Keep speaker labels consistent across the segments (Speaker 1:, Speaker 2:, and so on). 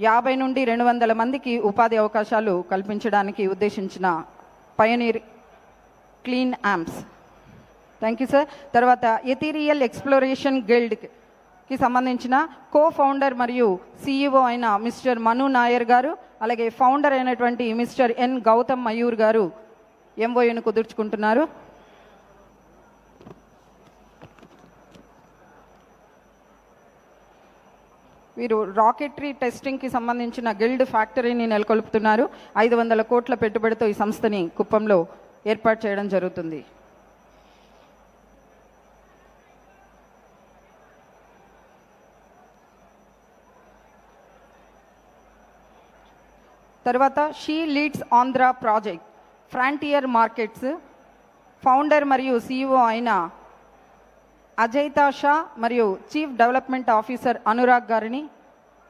Speaker 1: యాభై నుండి రెండు వందల మందికి ఉపాధి అవకాశాలు కల్పించడానికి ఉద్దేశించిన pioneer clean amps thank you sir తర్వాత ఎథీరియల్ ఎక్స్ప్లోరేషన్ గిల్డ్కి సంబంధించిన కో ఫౌండర్ మరియు సిఇఓ అయిన మిస్టర్ మను నాయర్ గారు అలాగే ఫౌండర్ అయినటువంటి మిస్టర్ ఎన్ గౌతమ్ మయూర్ గారు ఎంఓయూను కుదుర్చుకుంటున్నారు. వీరు రాకెటరీ టెస్టింగ్కి సంబంధించిన గిల్డ్ ఫ్యాక్టరీని నెలకొల్పుతున్నారు. ఐదు వందల కోట్ల పెట్టుబడితో ఈ సంస్థని కుప్పంలో ఏర్పాటు చేయడం జరుగుతుంది. తర్వాత she leads Andhra project. Frontier markets founder మరియు సిఇఓ అయిన అజయ్తా షా మరియు చీఫ్ డెవలప్మెంట్ ఆఫీసర్ అనురాగ్ గారిని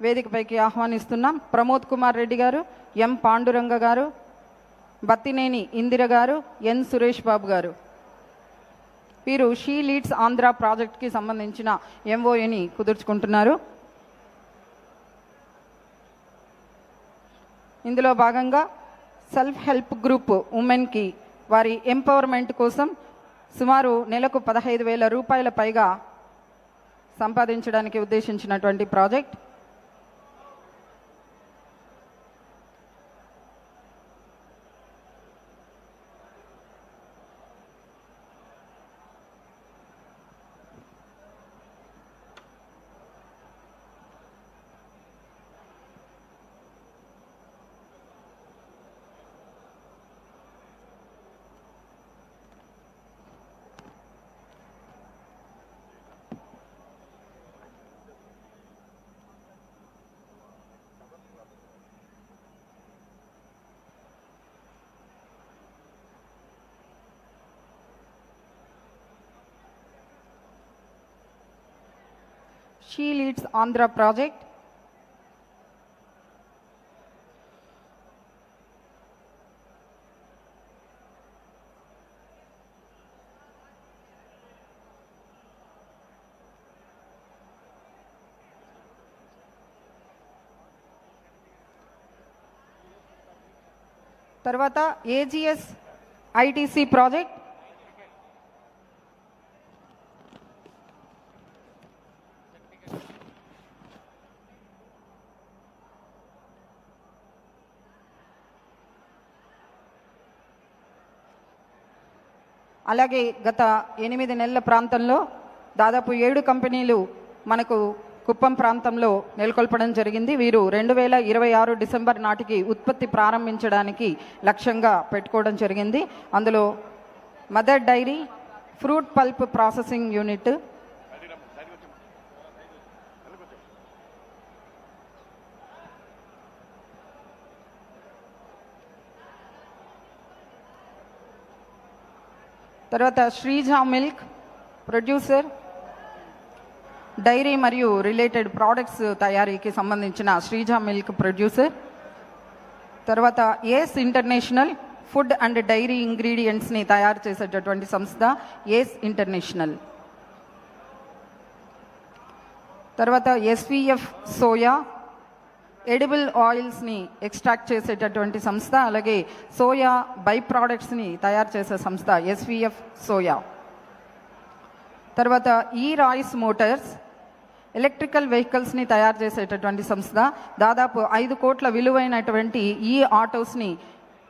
Speaker 1: వేదికపైకి ఆహ్వానిస్తున్నాం. ప్రమోద్ కుమార్ రెడ్డి గారు ఎం పాండురంగ గారు బత్తినేని ఇందిర గారు ఎన్ సురేష్ బాబు గారు. వీరు షీ లీడ్స్ ఆంధ్ర ప్రాజెక్ట్కి సంబంధించిన ఎంఓఏని కుదుర్చుకుంటున్నారు. ఇందులో భాగంగా సెల్ఫ్ హెల్ప్ గ్రూప్ ఉమెన్కి వారి ఎంపవర్మెంట్ కోసం సుమారు నెలకు పదహైదు వేల రూపాయల పైగా సంపాదించడానికి ఉద్దేశించినటువంటి project. She leads Andhra project తర్వాత ఏజిఎస్ ఐటీసీ ప్రాజెక్ట్ అలాగే గత ఎనిమిది నెలల ప్రాంతంలో దాదాపు ఏడు కంపెనీలు మనకు కుప్పం ప్రాంతంలో నెలకొల్పడం జరిగింది. వీరు రెండు వేల ఇరవై ఆరు డిసెంబర్ నాటికి ఉత్పత్తి ప్రారంభించడానికి లక్ష్యంగా పెట్టుకోవడం జరిగింది. అందులో mother dairy fruit pulp processing unit తర్వాత శ్రీజ మిల్క్ ప్రొడ్యూసర్ డైరీ మరియు రిలేటెడ్ ప్రోడక్ట్స్ తయారీకి సంబంధించిన శ్రీజ మిల్క్ ప్రొడ్యూసర్ తర్వాత ace international food and dairy ఇంగ్రీడియంట్స్ని తయారు చేసేటటువంటి సంస్థ ఏస్ ఇంటర్నేషనల్. తర్వాత ఎస్విఎఫ్ సోయా ఎడిబుల్ ఆయిల్స్ని ఎక్స్ట్రాక్ట్ చేసేటటువంటి సంస్థ అలాగే సోయా బై ప్రోడక్ట్స్ని తయారు చేసే సంస్థ ఎస్విఎఫ్ సోయా. తర్వాత ఈ రాయిస్ మోటార్స్ ఎలక్ట్రికల్ వెహికల్స్ని తయారు చేసేటటువంటి సంస్థ దాదాపు ఐదు కోట్ల విలువైనటువంటి ఈ ఆటోస్ని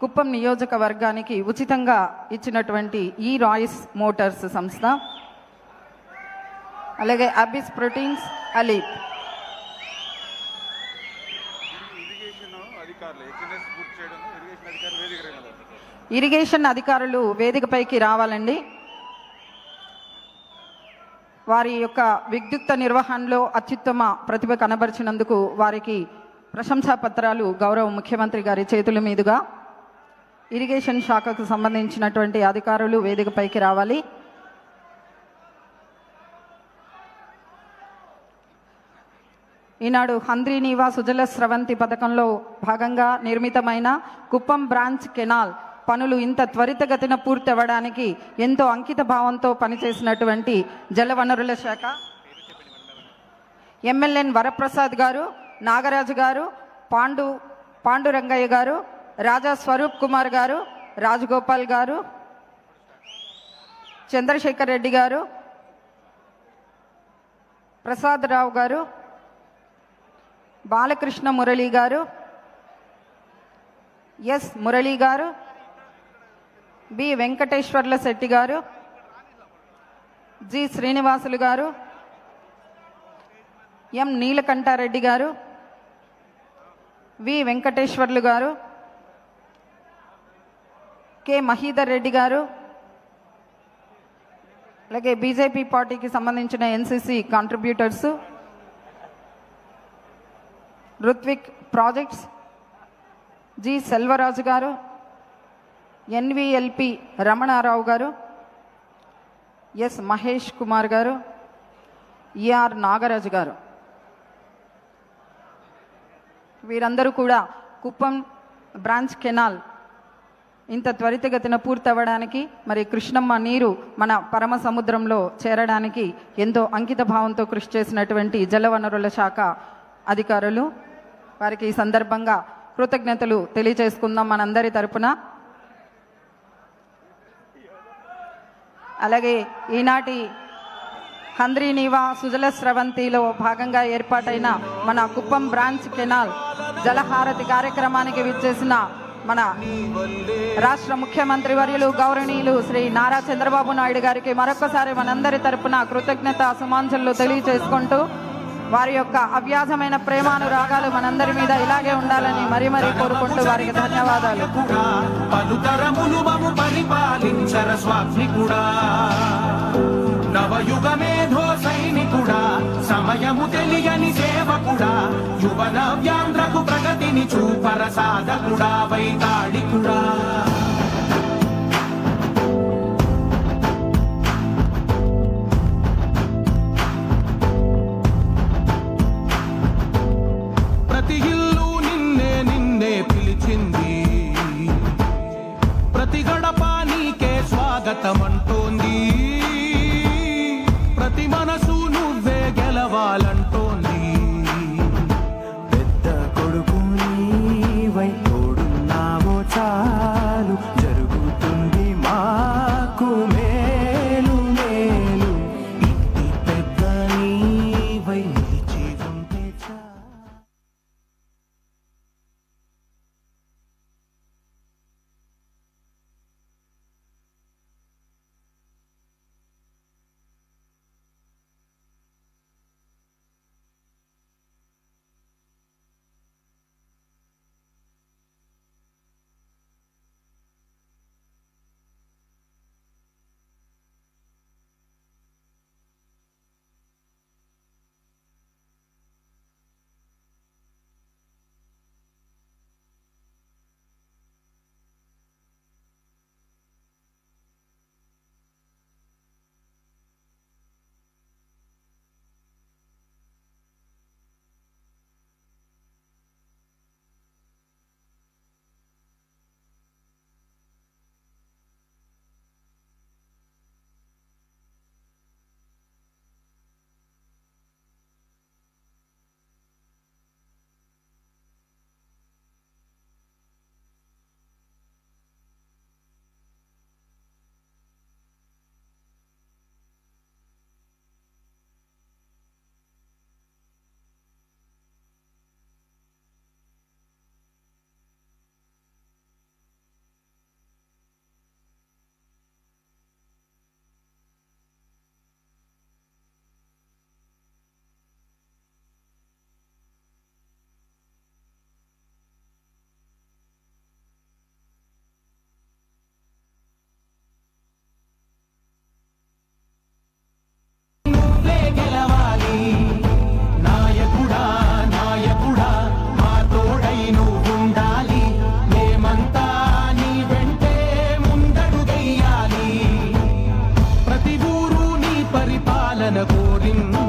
Speaker 1: కుప్పం నియోజకవర్గానికి ఉచితంగా ఇచ్చినటువంటి ఈ రాయిస్ మోటార్స్ సంస్థ. అలాగే అబిస్ ప్రోటీన్స్ అలీప్
Speaker 2: ఇరిగేషన్ అధికారులు ఎక్సైజ్ పూర్తి చేయడం ఇరిగేషన్ అధికారులు వేదిక రంగంలో
Speaker 1: ఇరిగేషన్ అధికారులు వేదికపైకి రావాలండి. వారి యొక్క విద్యుక్త నిర్వహణలో అత్యుత్తమ ప్రతిభ కనబరిచినందుకు వారికి ప్రశంసా పత్రాలు గౌరవ ముఖ్యమంత్రి గారి చేతుల మీదుగా. ఇరిగేషన్ శాఖకు సంబంధించినటువంటి అధికారులు వేదికపైకి రావాలి. ఈనాడు హంద్రీనీవా సుజల స్రవంతి పథకంలో భాగంగా నిర్మితమైన కుప్పం బ్రాంచ్ కెనాల్ పనులు ఇంత త్వరితగతిన పూర్తి అవ్వడానికి ఎంతో అంకిత భావంతో పనిచేసినటువంటి జలవనరుల శాఖ. ఎమ్మెల్యేన్ వరప్రసాద్ గారు నాగరాజు గారు పాండు పాండురంగయ్య గారు రాజా స్వరూప్ కుమార్ గారు రాజగోపాల్ గారు చంద్రశేఖర్ రెడ్డి గారు ప్రసాద్ రావు గారు బాలకృష్ణ మురళి గారు ఎస్ మురళి గారు బి వెంకటేశ్వర్ల శెట్టి గారు జి శ్రీనివాసులు గారు ఎం నీలకంఠారెడ్డి గారు వి వెంకటేశ్వర్లు గారు కె మహీధర్ రెడ్డి గారు అలాగే బీజేపీ పార్టీకి సంబంధించిన NCC contributors Ruthvik projects G Selvaraju గారు ఎన్విఎల్పి రమణారావు గారు ఎస్ మహేష్ కుమార్ గారు ఈఆర్ నాగరాజు గారు. వీరందరూ కూడా కుప్పం బ్రాంచ్ కెనాల్ ఇంత త్వరితగతిన పూర్తవ్వడానికి మరి కృష్ణమ్మ నీరు మన పరమ సముద్రంలో చేరడానికి ఎంతో అంకిత భావంతో కృషి చేసినటువంటి జలవనరుల శాఖ అధికారులు వారికి ఈ సందర్భంగా కృతజ్ఞతలు తెలియజేసుకుందాం మనందరి తరపున. అలాగే ఈనాటి హంద్రీనీవా సుజల స్రవంతిలో భాగంగా ఏర్పాటైన మన కుప్పం బ్రాంచ్ కెనాల్ జలహారతి కార్యక్రమానికి విచ్చేసిన మన రాష్ట్ర ముఖ్యమంత్రి వర్యులు గౌరవనీయులు శ్రీ నారా చంద్రబాబు నాయుడు గారికి మరొకసారి మనందరి తరపున కృతజ్ఞత సుమాంజలు తెలియజేసుకుంటూ వారి యొక్క అవ్యాజమైన ప్రేమానురాగాలు మనందరి మీద ఇలాగే ఉండాలని మరీ మరీ కోరుకుంటూ వారికి ధన్యవాదాలు.
Speaker 3: కూడా పలుతరములు మము పరిపాలించర స్వామికుడా నవయుగ మేధో సైనికుడా సమయము తెలియని సేవకుడా యువన వ్యాంధ్రకు ప్రగతిని చూపర సాధకుడా వైతాళికుడా. கோவின்